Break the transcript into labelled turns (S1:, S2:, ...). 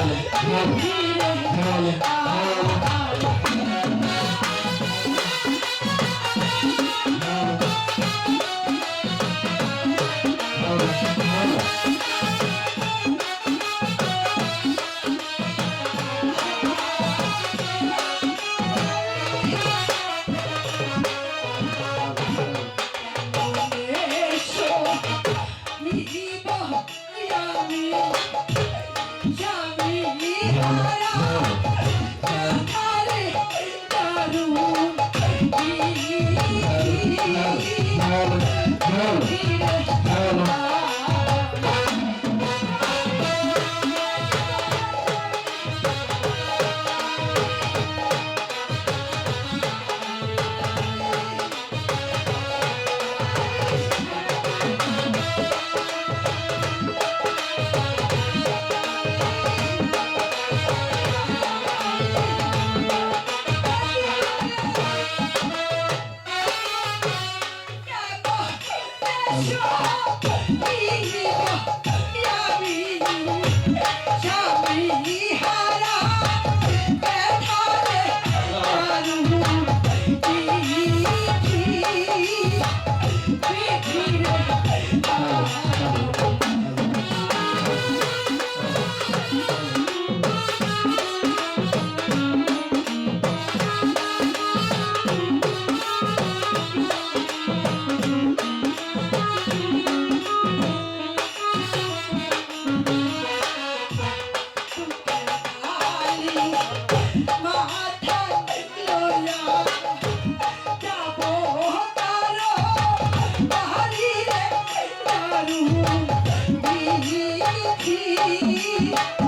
S1: Hallelujah. Come. Yeah. Thank you.